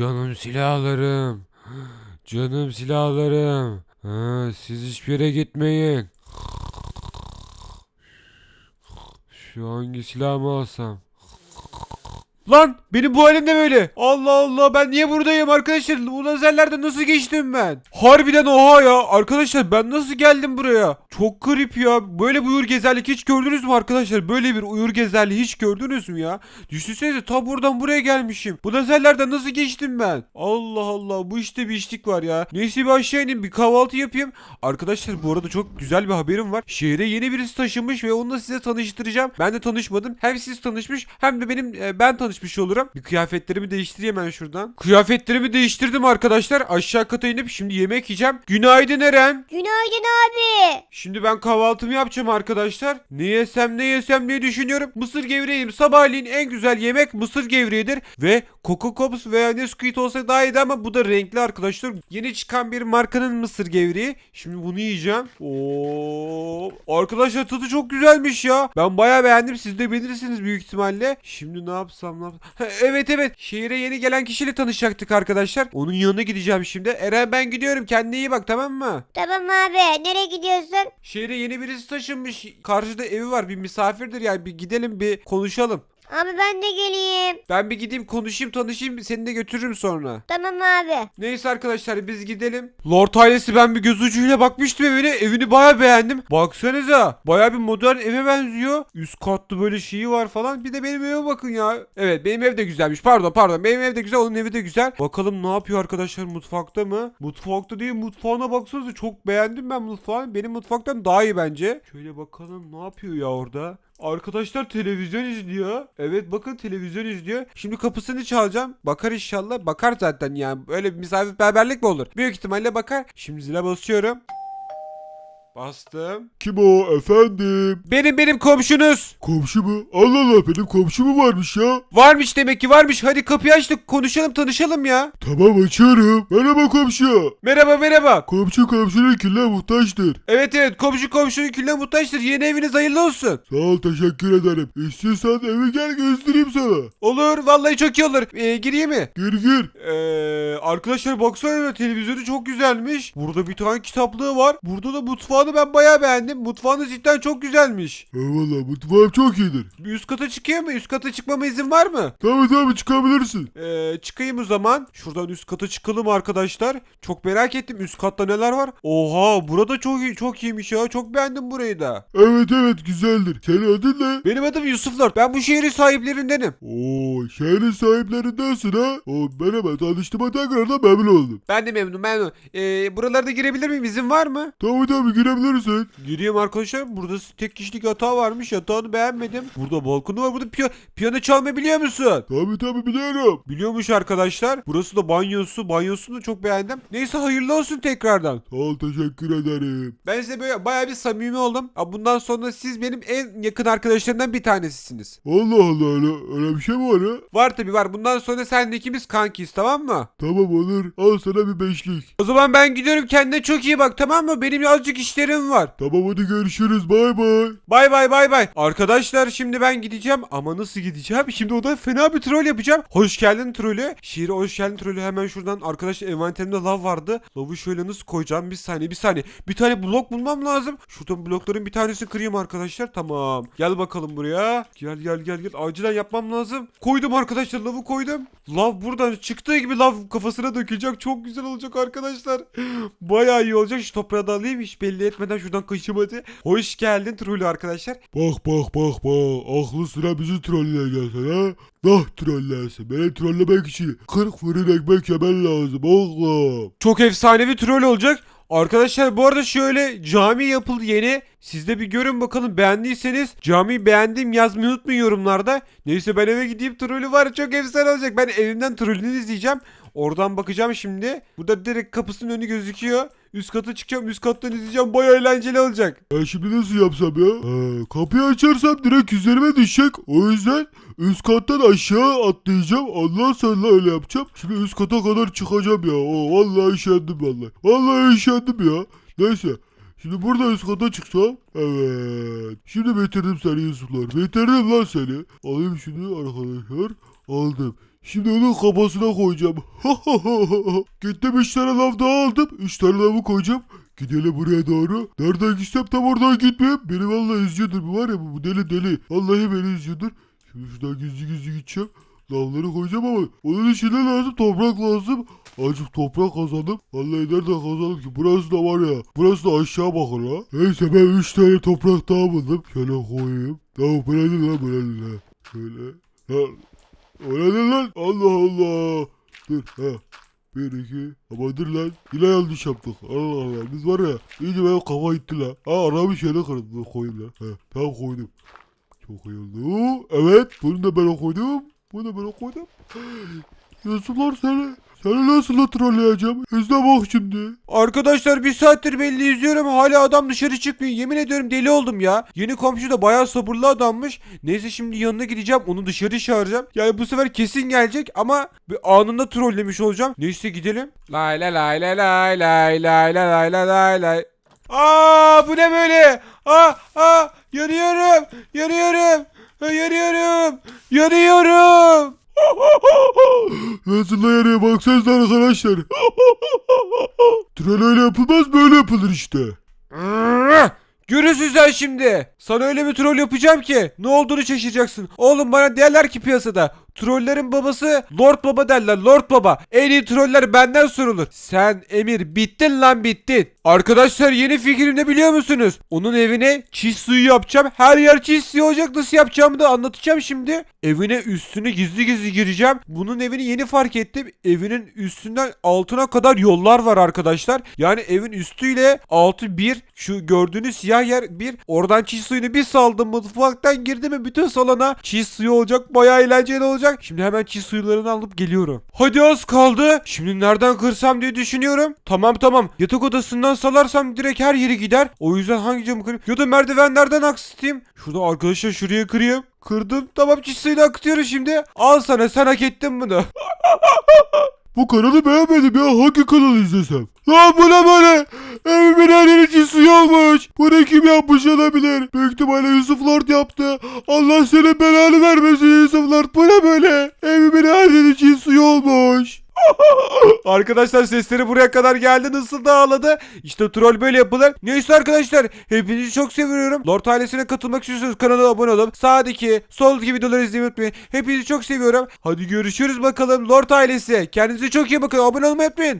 Canım silahlarım. Canım silahlarım. Ha, siz hiçbir yere gitmeyin. Şu hangi silahımı alsam? Lan benim bu halim de böyle. Allah Allah ben niye buradayım arkadaşlar? Bu lazerlerden nasıl geçtim ben? Harbiden oha ya. Arkadaşlar ben nasıl geldim buraya? Çok garip ya. Böyle bir uyur gezerlik hiç gördünüz mü arkadaşlar? Böyle bir uyur gezerliği hiç gördünüz mü ya? Düşünsenize ta buradan buraya gelmişim. Bu lazerlerden nasıl geçtim ben? Allah Allah bu işte bir işlik var ya. Neyse bir aşağı ineyim bir kahvaltı yapayım. Arkadaşlar bu arada çok güzel bir haberim var. Şehre yeni birisi taşınmış ve onunla size tanıştıracağım. Ben de tanışmadım. Hem siz tanışmış hem de benim e, ben tanışmış olurum. Bir kıyafetlerimi değiştireyim hemen şuradan. Kıyafetlerimi değiştirdim arkadaşlar. Aşağı kata inip şimdi yemek yiyeceğim. Günaydın Eren. Günaydın abi. Şimdi ben kahvaltımı yapacağım arkadaşlar. Ne yesem ne yesem diye düşünüyorum. Mısır gevreğiyim. Sabahleyin en güzel yemek mısır gevreğidir. Ve Coco Pops veya Nesquik olsa daha iyiydi ama bu da renkli arkadaşlar. Yeni çıkan bir markanın mısır gevreği. Şimdi bunu yiyeceğim. Oo, arkadaşlar tadı çok güzelmiş ya. Ben bayağı beğendim. Siz de beğenirsiniz büyük ihtimalle. Şimdi ne yapsam ne Ha, evet evet. Şehire yeni gelen kişiyle tanışacaktık arkadaşlar. Onun yanına gideceğim şimdi. Eren ben gidiyorum. Kendine iyi bak tamam mı? Tamam abi. Nereye gidiyorsun? Şehre yeni birisi taşınmış. Karşıda evi var. Bir misafirdir yani. Bir gidelim bir konuşalım. Abi ben de geleyim. Ben bir gideyim konuşayım tanışayım. Seni de götürürüm sonra. Tamam abi. Neyse arkadaşlar biz gidelim. Lord ailesi ben bir göz ucuyla bakmıştım evine. Evini baya beğendim. Baksanıza. Baya bir modern eve benziyor. Üst katlı böyle şeyi var falan. Bir de benim eve bakın ya. Evet benim ev de güzelmiş. Pardon pardon. Benim ev de güzel. Onun evi de güzel. Bakalım ne yapıyor arkadaşlar mutfakta mı? Mutfakta değil mutfağına baksanıza. Çok beğendim ben mutfağını. Benim mutfaktan daha iyi bence. Şöyle bakalım ne yapıyor ya orada. Arkadaşlar televizyon izliyor. Evet bakın televizyon izliyor. Şimdi kapısını çalacağım. Bakar inşallah. Bakar zaten yani. Böyle bir misafirperverlik mi olur? Büyük ihtimalle bakar. Şimdi zile basıyorum. Bastım. Kim o efendim? Benim benim komşunuz. Komşu mu? Allah Allah benim komşu mu varmış ya? Varmış demek ki varmış. Hadi kapıyı açtık. Konuşalım tanışalım ya. Tamam açıyorum. Merhaba komşu. Merhaba merhaba. Komşu komşunun kirle muhtaçtır. Evet evet komşu komşunun külüne muhtaçtır. Yeni eviniz hayırlı olsun. Sağ ol teşekkür ederim. İstiyorsan evi gel göstereyim sana. Olur vallahi çok iyi olur. Ee, gireyim mi? Gir gir. Ee, arkadaşlar baksana televizyonu çok güzelmiş. Burada bir tane kitaplığı var. Burada da mutfağını ben bayağı beğendim. Mutfağınız cidden çok güzelmiş. Eyvallah mutfağım çok iyidir. Bir üst kata çıkıyor mu? Üst kata çıkmama izin var mı? Tabii tabii çıkabilirsin. Ee, çıkayım o zaman. Şuradan üst kata çıkalım arkadaşlar. Çok merak ettim üst katta neler var. Oha burada çok iyi, çok iyiymiş ya. Çok beğendim burayı da. Evet evet güzeldir. Senin adın ne? Benim adım Yusuf Lord. Ben bu şehrin sahiplerindenim. Oo şehrin sahiplerindensin ha. O merhaba tanıştığıma tekrardan memnun oldum. Ben de memnun memnun. Ee, buralarda girebilir miyim? İzin var mı? Tabii tabii girebilirsin. Gireyim arkadaşlar. Burada tek kişilik yatağı varmış. Yatağını beğenmedim. Burada balkonu var. Burada piyo- piyano çalmayı biliyor musun? Tabii tabii biliyorum. Biliyormuş arkadaşlar. Burası da banyosu. Banyosunu da çok beğendim. Neyse hayırlı olsun tekrardan. Sağ ol teşekkür ederim. Ben size böyle bayağı bir samimi oldum. Ya Bundan sonra siz benim en yakın arkadaşlarımdan bir tanesisiniz. Allah Allah öyle, öyle bir şey mi var ha? Var tabi var. Bundan sonra senle ikimiz kankiyiz tamam mı? Tamam olur. Al sana bir beşlik. O zaman ben gidiyorum. Kendine çok iyi bak tamam mı? Benim azıcık işlerim var. Tamam hadi görüşürüz. Bay bay. Bay bay bay bay. Arkadaşlar şimdi ben gideceğim ama nasıl gideceğim? Şimdi o da fena bir troll yapacağım. Hoş geldin trolü. Şiire hoş geldin trolü hemen şuradan. Arkadaşlar envanterimde lav vardı. Lavı şöyle nasıl koyacağım? Bir saniye bir saniye. Bir tane blok bulmam lazım. Şuradan blokların bir tanesini kırayım arkadaşlar. Tamam. Gel bakalım buraya. Gel gel gel gel. Acilen yapmam lazım. Koydum arkadaşlar lavı koydum. Lav buradan çıktığı gibi lav kafasına dökülecek. Çok güzel olacak arkadaşlar. Bayağı iyi olacak. Şu toprağı da alayım. Hiç belli etmeden şuradan kaşımadı. Hoş geldin trolü arkadaşlar. Bak bak bak bak. Aklı sıra bizi trolleyeceksin ha. Nah trollersin. Beni trollemek için 40 fırın ekmek yemen lazım oğlum. Çok efsanevi troll olacak. Arkadaşlar bu arada şöyle cami yapıldı yeni. Siz de bir görün bakalım beğendiyseniz camiyi beğendim yazmayı unutmayın yorumlarda. Neyse ben eve gideyim trolü var çok efsane olacak. Ben evimden trollünü izleyeceğim. Oradan bakacağım şimdi. Burada direkt kapısının önü gözüküyor. Üst kata çıkacağım üst kattan izleyeceğim. Baya eğlenceli olacak. Ben şimdi nasıl yapsam ya? Ee, kapıyı açarsam direkt üzerime düşecek. O yüzden üst kattan aşağı atlayacağım. Ondan sonra öyle yapacağım. Şimdi üst kata kadar çıkacağım ya. Oo, vallahi üşendim vallahi. Vallahi üşendim ya. Neyse. Şimdi burada üst kata çıksam. Evet. Şimdi bitirdim seni Yusuflar. Bitirdim lan seni. Alayım şunu arkadaşlar. Aldım. Şimdi onun kafasına koyacağım. Gittim 3 tane lav daha aldım. 3 tane lavı koyacağım. Gidelim buraya doğru. Nereden gitsem tam oradan gitmeyeyim. Beni vallahi izliyordur bu var ya bu, deli deli. Vallahi beni izliyordur. Şimdi şuradan gizli gizli gideceğim. Lavları koyacağım ama onun için ne lazım? Toprak lazım. Azıcık toprak kazandım. Vallahi nereden kazandım ki? Burası da var ya. Burası da aşağı bakır ha. Neyse ben 3 tane toprak daha buldum. Şöyle koyayım. Tamam böyle lan böyle. Şöyle. Ha. Öyle değil lan. Allah Allah. Dur ha. Bir iki. Ama dur lan. Yine yanlış yaptık. Allah Allah. Biz var ya. iyice benim kafa gitti lan. Ha aramış yere kırdım. Dur koyayım lan. Ha. Tamam koydum. Çok iyi oldu. Evet. Bunu da ben koydum. Bunu da ben koydum. Yazılar seni. Seni nasıl trolleyeceğim? İzle bak şimdi. Arkadaşlar bir saattir belli izliyorum hala adam dışarı çıkmıyor. Yemin ediyorum deli oldum ya. Yeni komşu da bayağı sabırlı adammış. Neyse şimdi yanına gideceğim onu dışarı çağıracağım. Yani bu sefer kesin gelecek ama bir anında trollemiş olacağım. Neyse gidelim. Lay lay lay lay lay lay lay lay lay lay lay lay. Aa bu ne böyle? Aa aa yanıyorum. Yanıyorum. Yanıyorum. Yanıyorum. Nasıl yarıyor baksanıza arkadaşlar. Troll öyle yapılmaz böyle yapılır işte. Görürsün sen şimdi. Sana öyle bir troll yapacağım ki ne olduğunu şaşıracaksın. Oğlum bana derler ki piyasada. Trollerin babası Lord Baba derler. Lord Baba. En iyi troller benden sorulur. Sen Emir bittin lan bittin. Arkadaşlar yeni fikrim ne biliyor musunuz? Onun evine çiş suyu yapacağım. Her yer çiş suyu olacak. Nasıl yapacağımı da anlatacağım şimdi. Evine üstüne gizli gizli gireceğim. Bunun evini yeni fark ettim. Evinin üstünden altına kadar yollar var arkadaşlar. Yani evin üstüyle altı bir. Şu gördüğünüz siyah yer bir. Oradan çiş suyunu bir saldım mutfaktan girdi mi bütün salona çiş suyu olacak. Bayağı eğlenceli olacak. Şimdi hemen çiş suyularını alıp geliyorum. Hadi az kaldı. Şimdi nereden kırsam diye düşünüyorum. Tamam tamam. Yatak odasından salarsam direkt her yeri gider. O yüzden hangi camı kırayım? Ya da merdivenlerden aksatayım. Şurada arkadaşlar şuraya kırayım. Kırdım. Tamam çiş suyunu akıtıyorum şimdi. Al sana sen hak ettin bunu. Bu kanalı beğenmedim ya hangi kanalı izlesem? Lan bu ne böyle? Evimin her yeri suyu olmuş. Bunu kim yapmış olabilir? Büyük ihtimalle Yusuf Lord yaptı. Allah senin belanı vermesin Yusuf Lord. Bu ne böyle? Evimin her yeri suyu olmuş. Arkadaşlar sesleri buraya kadar geldi nasıl da ağladı. İşte troll böyle yapılır. Neyse arkadaşlar hepinizi çok seviyorum. Lord ailesine katılmak istiyorsanız kanala abone olup sağdaki soldaki videoları izlemeyi unutmayın. Hepinizi çok seviyorum. Hadi görüşürüz bakalım Lord ailesi. Kendinize çok iyi bakın. Abone olmayı unutmayın.